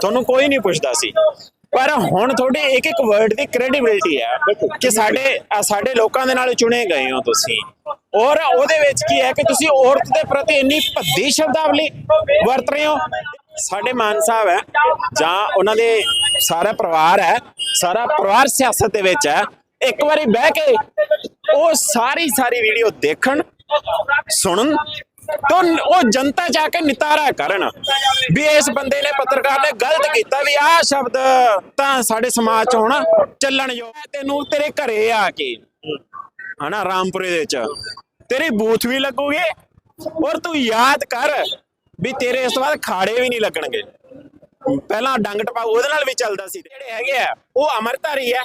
ਤੁਹਾਨੂੰ ਕੋਈ ਨਹੀਂ ਪੁੱਛਦਾ ਸੀ। ਪਰ ਹੁਣ ਤੁਹਾਡੇ ਇੱਕ ਇੱਕ ਵਰਡ ਦੀ ਕ੍ਰੈਡੀਬਿਲਟੀ ਹੈ ਕਿ ਸਾਡੇ ਸਾਡੇ ਲੋਕਾਂ ਦੇ ਨਾਲ ਚੁਣੇ ਗਏ ਹੋ ਤੁਸੀਂ। ਔਰ ਉਹਦੇ ਵਿੱਚ ਕੀ ਹੈ ਕਿ ਤੁਸੀਂ ਔਰਤ ਦੇ ਪ੍ਰਤੀ ਇੰਨੀ ਭੱਦੀ ਸ਼ਬਦਾਵਲੀ ਵਰਤ ਰਹੇ ਹੋ। ਸਾਡੇ ਮਾਨ ਸਾਹਿਬ ਹੈ, ਜਾਂ ਉਹਨਾਂ ਦੇ ਸਾਰਾ ਪਰਿਵਾਰ ਹੈ, ਸਾਰਾ ਪਰਿਵਾਰ ਸਿਆਸਤ ਦੇ ਵਿੱਚ ਹੈ, ਇੱਕ ਵਾਰੀ ਬਹਿ ਕੇ ਉਹ ਸਾਰੀ ਸਾਰੀ ਵੀਡੀਓ ਦੇਖਣ, ਸੁਣਨ ਤਾਂ ਉਹ ਜਨਤਾ ਜਾ ਕੇ ਨਿਤਾਰਾ ਕਰਨ। ਵੀ ਇਸ ਬੰਦੇ ਨੇ ਪੱਤਰਕਾਰ ਨੇ ਗਲਤ ਕੀਤਾ ਵੀ ਆਹ ਸ਼ਬਦ ਤਾਂ ਸਾਡੇ ਸਮਾਜ ਚ ਹੁਣ ਚੱਲਣ ਜੋ ਤੈਨੂੰ ਤੇਰੇ ਘਰੇ ਆ ਕੇ। ਹਨਾ ਰਾਮਪੁਰੇ ਦੇ ਵਿੱਚ। ਤੇਰੀ ਬੂਥ ਵੀ ਲੱਗੂਗੀ। ਔਰ ਤੂੰ ਯਾਦ ਕਰ ਵੀ ਤੇਰੇ ਇਸ ਤੋਂ ਬਾਅਦ ਖਾੜੇ ਵੀ ਨਹੀਂ ਲੱਗਣਗੇ। ਪਹਿਲਾਂ ਡੰਗ ਟਪਾ ਉਹਦੇ ਨਾਲ ਵੀ ਚੱਲਦਾ ਸੀ। ਜਿਹੜੇ ਹੈਗੇ ਆ ਉਹ ਅਮਰਧਾਰੀ ਆ।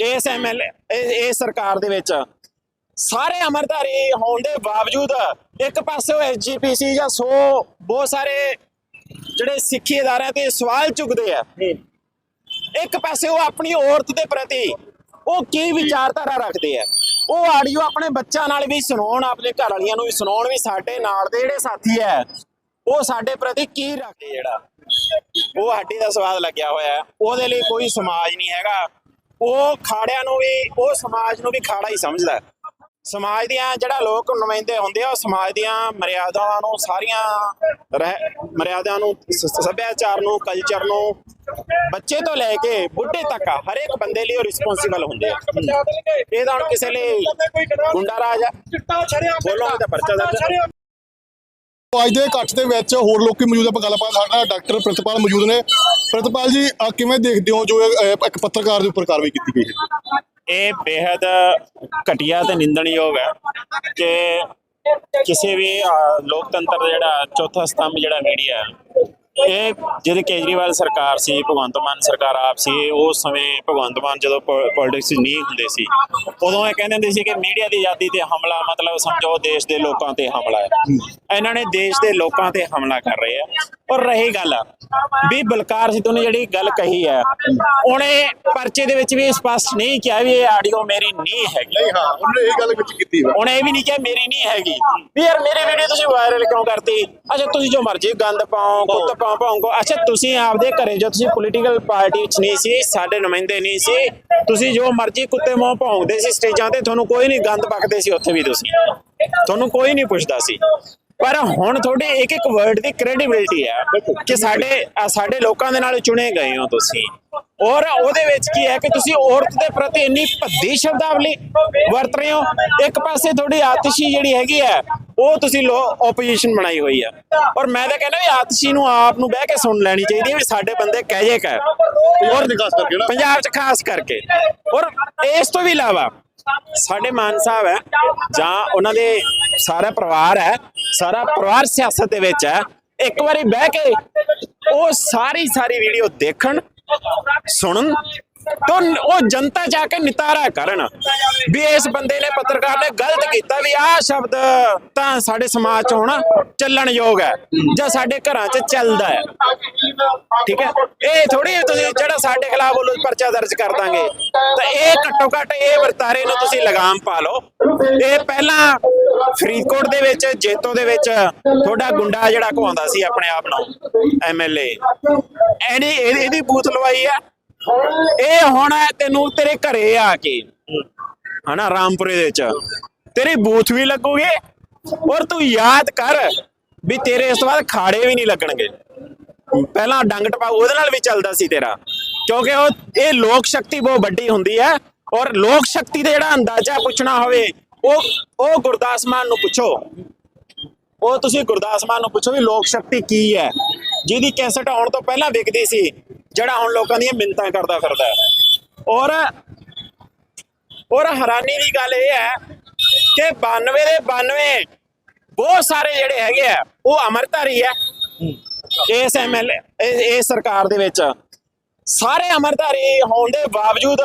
ਇਸ ਐਮਐਲਏ ਇਹ ਸਰਕਾਰ ਦੇ ਵਿੱਚ। ਸਾਰੇ ਅਮਰਧਾਰੀ ਹੋਣ ਦੇ ਬਾਵਜੂਦ ਇੱਕ ਪਾਸੇ ਉਹ ਐਸਜੀਪੀਸੀ ਜਾਂ ਸੋ ਬਹੁਤ ਸਾਰੇ ਜਿਹੜੇ ਸਿੱਖੀ ਅਦਾਰਿਆਂ ਤੇ ਸਵਾਲ ਚੁੱਕਦੇ ਆ। ਇੱਕ ਪਾਸੇ ਉਹ ਆਪਣੀ ਔਰਤ ਦੇ ਪ੍ਰਤੀ ਉਹ ਕੀ ਵਿਚਾਰਧਾਰਾ ਰੱਖਦੇ ਆ। ਉਹ ਆਡੀਓ ਆਪਣੇ ਬੱਚਿਆਂ ਨਾਲ ਵੀ ਸੁਣਾਉਣ ਆਪਣੇ ਘਰ ਵਾਲੀਆਂ ਨੂੰ ਵੀ ਸੁਣਾਉਣ ਵੀ ਸਾਡੇ ਨਾਲ ਦੇ ਜਿਹੜੇ ਸਾਥੀ ਹੈ ਉਹ ਸਾਡੇ ਪ੍ਰਤੀ ਕੀ ਰੱਖਦੇ ਜਿਹੜਾ। ਉਹ ਹੱਡੀ ਦਾ ਸਵਾਦ ਲੱਗਿਆ ਹੋਇਆ। ਉਹਦੇ ਲਈ ਕੋਈ ਸਮਾਜ ਨਹੀਂ ਹੈਗਾ। ਉਹ ਖਾੜਿਆਂ ਨੂੰ ਵੀ ਉਹ ਸਮਾਜ ਨੂੰ ਵੀ ਖਾੜਾ ਹੀ ਸਮਝਦਾ। ਹੈ। ਸਮਾਜ ਦੀਆਂ ਜਿਹੜਾ ਲੋਕ ਨੁਮਾਇੰਦੇ ਹੁੰਦੇ ਆ ਉਹ ਸਮਾਜ ਦੀਆਂ ਮਰਿਆਦਾਵਾਂ ਨੂੰ ਸਾਰੀਆਂ ਮਰਿਆਦਾਵਾਂ ਨੂੰ ਸੱਭਿਆਚਾਰ ਨੂੰ ਕਲਚਰ ਨੂੰ ਬੱਚੇ ਤੋਂ ਲੈ ਕੇ ਬੁੱਢੇ ਤੱਕ ਹਰ ਇੱਕ ਬੰਦੇ ਲਈ ਉਹ ਰਿਸਪੌਂਸਿਬਲ ਹੁੰਦੇ ਆ। ਇਹ ਤਾਂ ਕਿਸੇ ਲਈ ਗੁੰਡਾ ਰਾਜ ਆ। ਬੋਲੋ ਤਾਂ ਪਰਚਾ ਦਰਜ ਅੱਜ ਦੇ ਇਕੱਠ ਦੇ ਵਿੱਚ ਹੋਰ ਲੋਕੀ ਮੌਜੂਦ ਆ ਆਪਾਂ ਗੱਲਬਾਤ ਸਾਡੇ ਡਾਕਟਰ ਪ੍ਰਿਤਪਾਲ ਮੌਜੂਦ ਨੇ। ਪ੍ਰਿਤਪਾਲ ਜੀ ਕਿਵੇਂ ਦੇਖਦੇ ਹੋ ਜੋ ਇੱਕ ਪੱਤਰਕਾਰ ਦੇ ਉੱਪਰ ਕਾਰਵਾਈ ਕੀਤੀ ਗਈ ਹੈ? ਇਹ ਬੇहद ਘਟੀਆ ਤੇ ਨਿੰਦਣਯੋਗ ਹੈ ਕਿ ਕਿਸੇ ਵੀ ਲੋਕਤੰਤਰ ਦਾ ਜਿਹੜਾ ਚੌਥਾ ਸਤੰਭ ਜਿਹੜਾ ਮੀਡੀਆ ਇਹ ਜਿਹੜੀ ਕੇਜਰੀਵਾਲ ਸਰਕਾਰ ਸੀ ਭਗਵੰਤ ਮਾਨ ਸਰਕਾਰ ਆਪ ਸੀ ਉਸ ਸਮੇਂ ਭਗਵੰਤ ਮਾਨ ਜਦੋਂ ਪੋਲਿਟਿਕਸ ਨਹੀਂ ਹੁੰਦੇ ਸੀ ਉਦੋਂ ਇਹ ਕਹਿੰਦੇ ਹੁੰਦੇ ਸੀ ਕਿ ਮੀਡੀਆ ਦੀ ਆਜ਼ਾਦੀ ਤੇ ਹਮਲਾ ਮਤਲਬ ਸਮਝੋ ਦੇਸ਼ ਦੇ ਲੋਕਾਂ ਤੇ ਹਮਲਾ ਹੈ। ਇਹਨਾਂ ਨੇ ਦੇਸ਼ ਦੇ ਲੋਕਾਂ ਤੇ ਹਮਲਾ ਕਰ ਰਹੇ ਆ ਔਰ ਰਹੀ ਗੱਲ ਵੀ ਬਲਕਾਰ ਸਿੱਧੂ ਨੇ ਜਿਹੜੀ ਗੱਲ ਕਹੀ ਹੈ ਉਹਨੇ ਪਰਚੇ ਦੇ ਵਿੱਚ ਵੀ ਸਪਸ਼ਟ ਨਹੀਂ ਕਿਹਾ ਵੀ ਇਹ ਆਡੀਓ ਮੇਰੀ ਨਹੀਂ ਹੈਗੀ। ਨਹੀਂ ਹਾਂ ਉਹਨੇ ਇਹ ਗੱਲ ਵਿੱਚ ਕੀਤੀ ਉਹਨੇ ਇਹ ਵੀ ਨਹੀਂ ਕਿਹਾ ਮੇਰੀ ਨਹੀਂ ਹੈਗੀ। ਵੀ ਯਾਰ ਮੇਰੇ ਵੀਡੀਓ ਤੁਸੀਂ ਵਾਇਰਲ ਕਿਉਂ ਕਰਤੀ? ਅੱਛਾ ਤੁਸੀਂ ਜੋ ਮਰਜ਼ੀ ਗੰਦ ਪਾਓ ਕੁੱਤ ਪਾਓ ਪਾਉਂਗੋ ਅੱਛਾ ਤੁਸੀਂ ਆਪਦੇ ਘਰੇ ਜੋ ਤੁਸੀਂ ਪੋਲੀਟੀਕਲ ਪਾਰਟੀ ਵਿੱਚ ਨਹੀਂ ਸੀ ਸਾਡੇ ਨੁਮਾਇੰਦੇ ਨਹੀਂ ਸੀ ਤੁਸੀਂ ਜੋ ਮਰਜ਼ੀ ਕੁੱਤੇ ਮੂੰਹ ਭੌਂਕਦੇ ਸੀ ਸਟੇਜਾਂ ਤੇ ਤੁਹਾਨੂੰ ਕੋਈ ਨਹੀਂ ਗੰਦ ਬਕਦੇ ਸੀ ਉੱਥੇ ਵੀ ਤੁਸੀਂ। ਤੁਹਾਨੂੰ ਕੋਈ ਨਹੀਂ ਪੁੱਛਦਾ ਸੀ। ਪਰ ਹੁਣ ਤੁਹਾਡੇ ਇੱਕ ਇੱਕ ਵਰਡ ਦੀ ਕ੍ਰੈਡੀਬਿਲਿਟੀ ਹੈ। ਕਿ ਸਾਡੇ ਸਾਡੇ ਲੋਕਾਂ ਦੇ ਨਾਲ ਚੁਣੇ ਗਏ ਹੋ ਤੁਸੀਂ। ਔਰ ਉਹਦੇ ਵਿੱਚ ਕੀ ਹੈ ਕਿ ਤੁਸੀਂ ਔਰਤ ਦੇ ਪ੍ਰਤੀ ਇੰਨੀ ਭੱਦੀ ਸ਼ਬਦਾਵਲੀ ਵਰਤ ਰਹੇ ਹੋ। ਇੱਕ ਪਾਸੇ ਤੁਹਾਡੀ ਆਤਿਸ਼ੀ ਜਿਹੜੀ ਹੈਗੀ ਹੈ ਉਹ ਤੁਸੀਂ ਲੋ ਆਪੋਜੀਸ਼ਨ ਬਣਾਈ ਹੋਈ ਹੈ। ਔਰ ਮੈਂ ਤਾਂ ਕਹਿੰਦਾ ਵੀ ਆਤਿਸ਼ੀ ਨੂੰ ਆਪ ਨੂੰ ਬਹਿ ਕੇ ਸੁਣ ਲੈਣੀ ਚਾਹੀਦੀ ਹੈ ਵੀ ਸਾਡੇ ਬੰਦੇ ਕਹਿ ਜੇ ਕਹਿ। ਔਰ ਨਿਕਾਸ ਕਰਕੇ ਨਾ। ਪੰਜਾਬ 'ਚ ਖਾਸ ਕਰਕੇ। ਔਰ ਇਸ ਤੋਂ ਵੀ ਇਲਾਵਾ ਸਾਡੇ ਮਾਨ ਸਾਹਿਬ ਹੈ ਜਾਂ ਉਹਨਾਂ ਦੇ ਸਾਰਾ ਪਰਿਵਾਰ ਹੈ ਸਾਰਾ ਪਰਿਵਾਰ ਸਿਆਸਤ ਦੇ ਵਿੱਚ ਹੈ। ਇੱਕ ਵਾਰੀ ਬਹਿ ਕੇ ਉਹ ਸਾਰੀ ਸਾਰੀ ਵੀਡੀਓ ਦੇਖਣ, ਸੁਣਨ ਤਾਂ ਉਹ ਜਨਤਾ ਜਾ ਕੇ ਨਿਤਾਰਾ ਕਰਨ ਵੀ ਇਸ ਬੰਦੇ ਨੇ ਪੱਤਰਕਾਰ ਨੇ ਗਲਤ ਕੀਤਾ ਵੀ ਆਹ ਸ਼ਬਦ ਤਾਂ ਸਾਡੇ ਸਮਾਜ 'ਚ ਹੁਣ ਚੱਲਣ ਯੋਗ ਹੈ ਜਾਂ ਸਾਡੇ ਘਰਾਂ 'ਚ ਚੱਲਦਾ ਹੈ। ਠੀਕ ਹੈ? ਇਹ ਥੋੜੀ ਤੁਸੀਂ ਜਿਹੜਾ ਸਾਡੇ ਖਿਲਾਫ ਬੋਲੋ ਪਰਚਾ ਦਰਜ ਕਰ ਦਾਂਗੇ। ਤਾਂ ਇਹ ਘੱਟੋ ਘੱਟ ਇਹ ਵਰਤਾਰੇ ਨੂੰ ਤੁਸੀਂ ਲਗਾਮ ਪਾ ਲਓ। ਇਹ ਪਹਿਲਾਂ ਫਰੀਦਕੋਟ ਦੇ ਵਿੱਚ, ਜੇਤੋ ਦੇ ਵਿੱਚ ਤੁਹਾਡਾ ਗੁੰਡਾ ਜਿਹੜਾ ਘਵਾਉਂਦਾ ਸੀ ਆਪਣੇ ਆਪ ਨੂੰ ਐਮਐਲਏ ਇਹਨੇ ਇਹਦੀ ਬੂਥ ਲਵਾਈ ਆ। ਇਹ ਹੁਣ ਤੈਨੂੰ ਤੇਰੇ ਘਰੇ ਆ ਕੇ, ਹਨਾ, ਰਾਮਪੁਰੇ ਦੇ ਵਿੱਚ। ਤੇਰੀ ਬੂਥ ਵੀ ਲੱਗੂਗੇ ਔਰ ਤੂੰ ਯਾਦ ਕਰ ਵੀ ਤੇਰੇ ਇਸ ਤੋਂ ਬਾਅਦ ਖਾੜੇ ਵੀ ਨਹੀਂ ਲੱਗਣਗੇ। ਪਹਿਲਾਂ ਡੰਗ ਟਪਾ, ਉਹਦੇ ਨਾਲ ਵੀ ਚੱਲਦਾ ਸੀ ਤੇਰਾ। ਕਿਉਂਕਿ ਉਹ, ਇਹ ਲੋਕ ਸ਼ਕਤੀ ਬਹੁਤ ਵੱਡੀ ਹੁੰਦੀ ਹੈ ਔਰ ਲੋਕ ਸ਼ਕਤੀ ਦਾ ਜਿਹੜਾ ਅੰਦਾਜ਼ਾ ਪੁੱਛਣਾ ਹੋਵੇ ਉਹ ਉਹ ਗੁਰਦਾਸ ਮਾਨ ਨੂੰ ਪੁੱਛੋ। ਉਹ ਤੁਸੀਂ ਗੁਰਦਾਸ ਮਾਨ ਨੂੰ ਪੁੱਛੋ ਵੀ ਲੋਕ ਸ਼ਕਤੀ ਕੀ ਹੈ? ਜਿਹਦੀ ਕੈਸਟ ਆਉਣ ਤੋਂ ਪਹਿਲਾਂ ਵਿਕਦੀ ਸੀ, ਜਿਹੜਾ ਹੁਣ ਲੋਕਾਂ ਦੀਆਂ ਮਿੰਤਾਂ ਕਰਦਾ ਫਿਰਦਾ ਔਰ ਔਰ ਹੈਰਾਨੀ ਦੀ ਗੱਲ ਇਹ ਹੈ ਕਿ 92 ਦੇ 92 ਬਹੁਤ ਸਾਰੇ ਜਿਹੜੇ ਹੈਗੇ ਆ, ਉਹ ਅਮਰਧਾਰੀ ਹੈ। ਇਸ ਐਮਐਲਏ ਇਹ ਸਰਕਾਰ ਦੇ ਵਿੱਚ। ਸਾਰੇ ਅਮਰਧਾਰੀ ਹੋਣ ਦੇ ਬਾਵਜੂਦ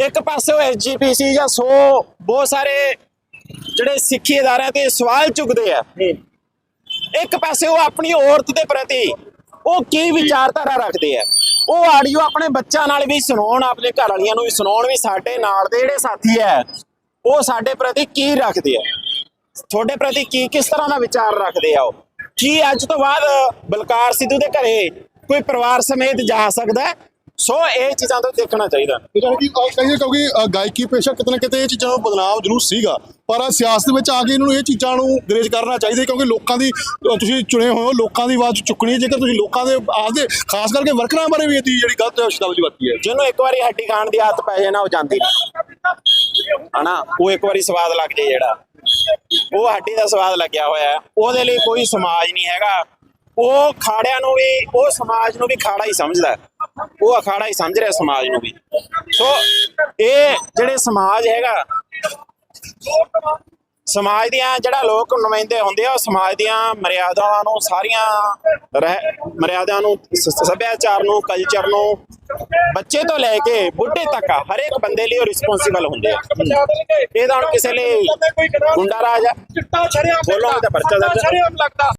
ਇੱਕ ਪਾਸੇ ਉਹ ਐਸਜੀਪੀਸੀ ਜਾਂ ਸੋ ਬਹੁਤ ਸਾਰੇ ਜਿਹੜੇ ਸਿੱਖੀ ਅਦਾਰਿਆਂ ਤੇ ਸਵਾਲ ਚੁੱਕਦੇ ਆ, ਇੱਕ ਪਾਸੇ ਉਹ ਆਪਣੀ ਔਰਤ ਦੇ ਪ੍ਰਤੀ ਉਹ ਕੀ ਵਿਚਾਰਧਾਰਾ ਰੱਖਦੇ ਆ? ਉਹ ਆਡੀਓ ਆਪਣੇ ਬੱਚਿਆਂ ਨਾਲ ਵੀ ਸੁਣਾਉਣ, ਆਪਣੇ ਘਰ ਵਾਲੀਆਂ ਨੂੰ ਵੀ ਸੁਣਾਉਣ ਵੀ ਸਾਡੇ ਨਾਲ ਦੇ ਜਿਹੜੇ ਸਾਥੀ ਹੈ ਉਹ ਸਾਡੇ ਪ੍ਰਤੀ ਕੀ ਰੱਖਦੇ ਆ? ਤੁਹਾਡੇ ਪ੍ਰਤੀ ਕੀ, ਕਿਸ ਤਰ੍ਹਾਂ ਦਾ ਵਿਚਾਰ ਰੱਖਦੇ ਆ ਉਹ? ਕੀ ਅੱਜ ਤੋਂ ਬਾਅਦ ਬਲਕਾਰ ਸਿੱਧੂ ਦੇ ਘਰੇ ਕੋਈ ਪਰਿਵਾਰ ਸਮੇਤ ਜਾ ਸਕਦਾ ਸੋ ਇਹ ਚੀਜ਼ਾਂ ਤੋਂ ਦੇਖਣਾ ਚਾਹੀਦਾ। ਜਾਣੀ ਕਿ ਅਹ ਕਹੀਏ ਕਿਉਂਕਿ ਗਾਇਕੀ ਪੇਸ਼ਾ ਕਿਤੇ ਨਾ ਕਿਤੇ ਇਹ ਚੀਜ਼ਾਂ ਨੂੰ ਬਦਨਾਮ ਜ਼ਰੂਰ ਸੀਗਾ। ਪਰ ਆਹ ਸਿਆਸਤ ਵਿੱਚ ਆ ਕੇ ਇਹਨਾਂ ਨੂੰ ਇਹ ਚੀਜ਼ਾਂ ਨੂੰ ਗਰੇਜ ਕਰਨਾ ਚਾਹੀਦਾ ਕਿਉਂਕਿ ਲੋਕਾਂ ਦੀ ਤੁਸੀਂ ਚੁਣੇ ਹੋਏ ਹੋ ਲੋਕਾਂ ਦੀ ਆਵਾਜ਼ ਚੁੱਕਣੀ ਹੈ। ਜੇਕਰ ਤੁਸੀਂ ਲੋਕਾਂ ਦੇ ਆਪਦੇ ਖਾਸ ਕਰਕੇ ਵਰਕਰਾਂ ਬਾਰੇ ਵੀ ਇਹਦੀ ਜਿਹੜੀ ਗਲਤ ਸ਼ਬਦਾਵਲੀ ਵਰਤੀ ਹੈ। ਜਿਹਨੂੰ ਇੱਕ ਵਾਰੀ ਹੱਡੀ ਖਾਣ ਦੀ ਆਦਤ ਪੈ ਜਾਏ ਨਾ ਉਹ ਜਾਂਦੀ ਨਹੀਂ। ਹਨਾ? ਉਹ ਇੱਕ ਵਾਰੀ ਸਵਾਦ ਲੱਗ ਜੇ ਜਿਹੜਾ। ਉਹ ਹੱਡੀ ਦਾ ਸਵਾਦ ਲੱਗਿਆ ਹੋਇਆ ਹੈ। ਉਹਦੇ ਲਈ ਕੋਈ ਸਮਾਜ ਨਹੀਂ ਹੈਗਾ। ਉਹ ਖਾੜਿਆਂ ਨੂੰ ਵੀ ਉਹ ਸਮਾਜ ਨੂੰ ਵੀ ਖਾੜਾ ਹੀ ਸਮਝਦਾ ਹੈ। ਉਹ ਅਖਾੜਾ ਹੀ ਸਮਝ ਰਿਹਾ ਸਮਾਜ ਨੂੰ ਵੀ। ਸੋ ਇਹ ਜਿਹੜੇ ਸਮਾਜ ਹੈਗਾ ਸਮਾਜ ਦੀਆਂ ਜਿਹੜਾ ਲੋਕ ਨੁਮਾਇੰਦੇ ਹੁੰਦੇ ਆ ਉਹ ਸਮਾਜ ਦੀਆਂ ਮਰਿਆਦਾਵਾਂ ਨੂੰ ਸਾਰੀਆਂ ਮਰਿਆਦਾਵਾਂ ਨੂੰ ਸੱਭਿਆਚਾਰ ਨੂੰ ਕਲਚਰ ਨੂੰ ਬੱਚੇ ਤੋਂ ਲੈ ਕੇ ਬੁੱਢੇ ਤੱਕ ਹਰੇਕ ਬੰਦੇ ਲਈ ਉਹ ਰਿਸਪੌਂਸੀਬਲ ਹੁੰਦੇ ਆ। ਇਹ ਤਾਂ ਹੁਣ ਕਿਸੇ ਲਈ ਗੁੰਡਾ ਰਾਜ ਆ। ਚਿੱਟਾ ਛੜਿਆ ਬੋਲੋਗੇ ਤਾਂ ਪਰਚਾ। ਲੱਗਦਾ